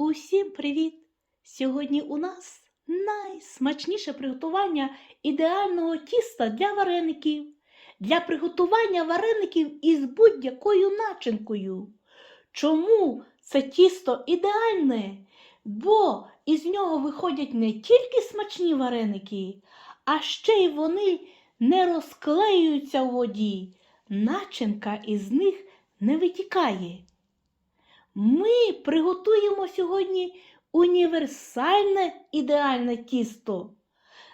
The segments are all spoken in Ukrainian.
Усім привіт! Сьогодні у нас найсмачніше приготування ідеального тіста для вареників. Для приготування вареників із будь-якою начинкою. Чому це тісто ідеальне? Бо із нього виходять не тільки смачні вареники, а ще й вони не розклеюються у воді. Начинка із них не витікає. Ми приготуємо сьогодні універсальне ідеальне тісто,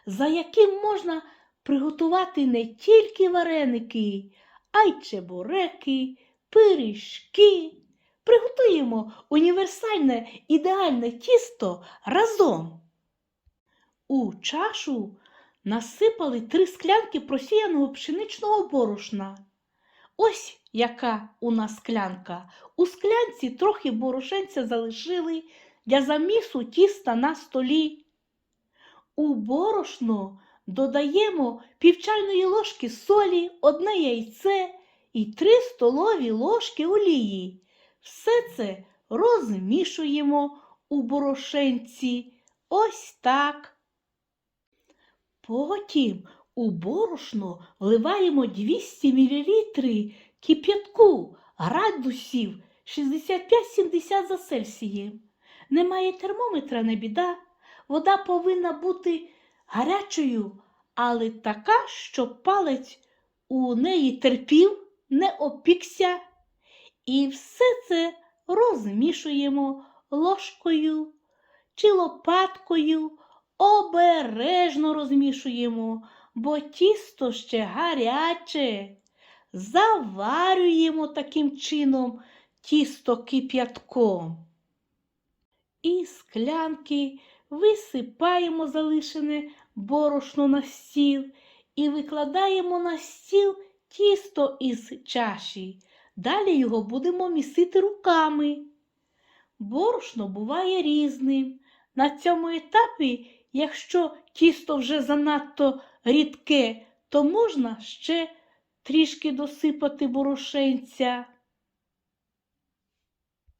за яким можна приготувати не тільки вареники, а й чебуреки, пиріжки. Приготуємо універсальне ідеальне тісто разом. У чашу насипали три склянки просіяного пшеничного борошна. Ось яка у нас склянка. У склянці трохи борошенця залишили для замісу тіста на столі. У борошно додаємо пів чайної ложки солі, одне яйце і три столові ложки олії. Все це розмішуємо у борошенці. Ось так. Потім у борошно вливаємо 200 мл кип'ятку градусів 65-70 за Цельсієм. Немає термометра, не біда. Вода повинна бути гарячою, але така, щоб палець у неї терпів, не опікся. І все це розмішуємо ложкою чи лопаткою, обережно розмішуємо, бо тісто ще гаряче. Заварюємо таким чином тісто кип'ятком. І склянки висипаємо залишене борошно на стіл і викладаємо на стіл тісто із чаші. Далі його будемо місити руками. Борошно буває різним. На цьому етапі, якщо тісто вже занадто рідке, то можна ще трішки досипати борошенця.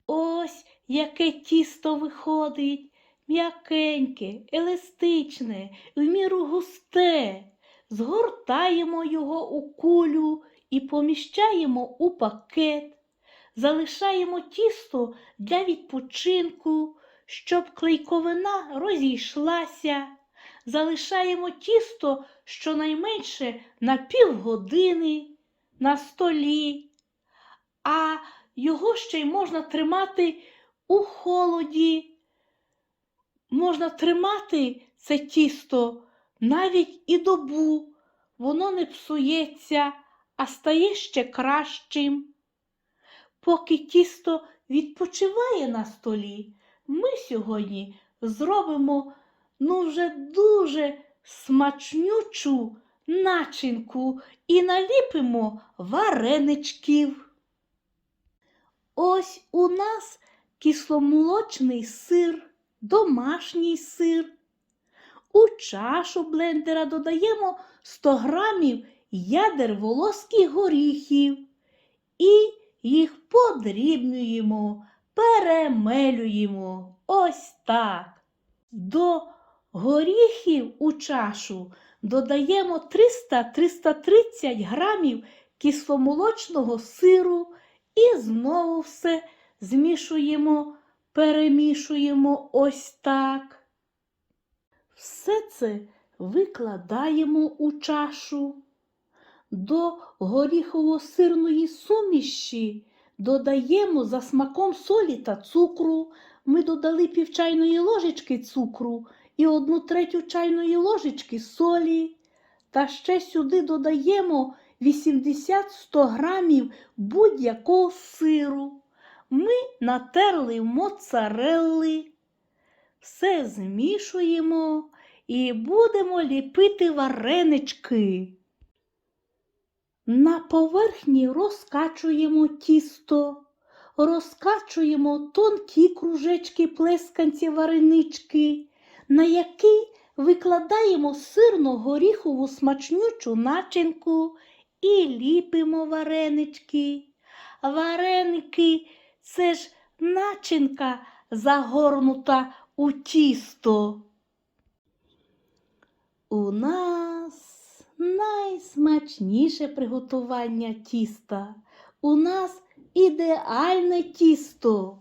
Ось яке тісто виходить, м'якеньке, еластичне, в міру густе. Згортаємо його у кулю і поміщаємо у пакет. Залишаємо тісто для відпочинку, щоб клейковина розійшлася. Залишаємо тісто щонайменше на півгодини на столі, а його ще й можна тримати у холоді. Можна тримати це тісто навіть і добу, воно не псується, а стає ще кращим. Поки тісто відпочиває на столі, ми сьогодні зробимо ну вже дуже смачнючу начинку і наліпимо вареничків. Ось у нас кисломолочний сир, домашній сир. У чашу блендера додаємо 100 грамів ядер волоських горіхів і їх подрібнюємо, перемелюємо. Ось так. До горіхів у чашу додаємо 300-330 грамів кисломолочного сиру і знову все змішуємо, перемішуємо ось так. Все це викладаємо у чашу. До горіхово-сирної суміші додаємо за смаком солі та цукру. Ми додали пів чайної ложечки цукру і одну третю чайної ложечки солі. Та ще сюди додаємо 80-100 грамів будь-якого сиру. Ми натерли моцарелли. Все змішуємо і будемо ліпити варенички. На поверхні розкачуємо тісто, розкачуємо тонкі кружечки плесканці варенички, на які викладаємо сирно-горіхову смачнючу начинку і ліпимо варенички. Вареники це ж начинка загорнута у тісто. У нас найсмачніше приготування тіста. У нас ідеальне тісто.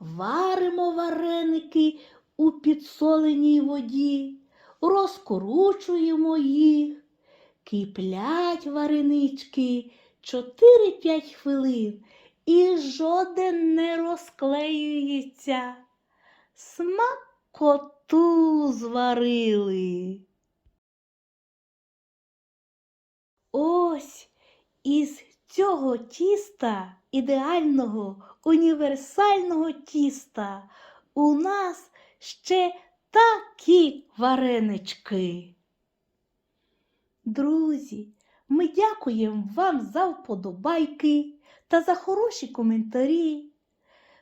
Варимо вареники у підсоленій воді, розкручуємо їх, киплять варенички 4-5 хвилин і жоден не розклеюється. Смакоту зварили. Ось із цього тіста, ідеального універсального тіста, у нас ще такі варенички. Друзі, ми дякуємо вам за вподобайки та за хороші коментарі.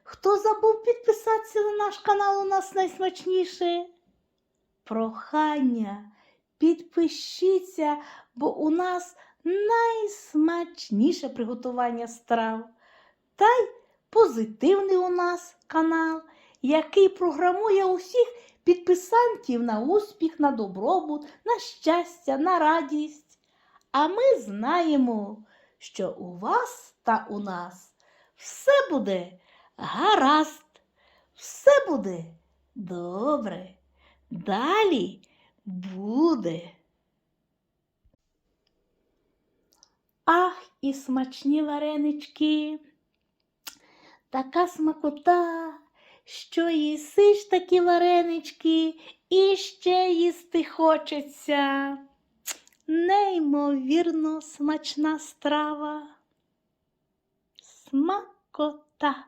Хто забув підписатися на наш канал у нас найсмачніше? Прохання, підпишіться, бо у нас найсмачніше приготування страв. Та й позитивний у нас канал, який програмує усіх підписантів на успіх, на добробут, на щастя, на радість. А ми знаємо, що у вас та у нас все буде гаразд, все буде добре. Далі буде. Ах, і смачні варенички. Така смакота, що їсиш такі варенички і ще їсти хочеться. Неймовірно смачна страва. Смакота.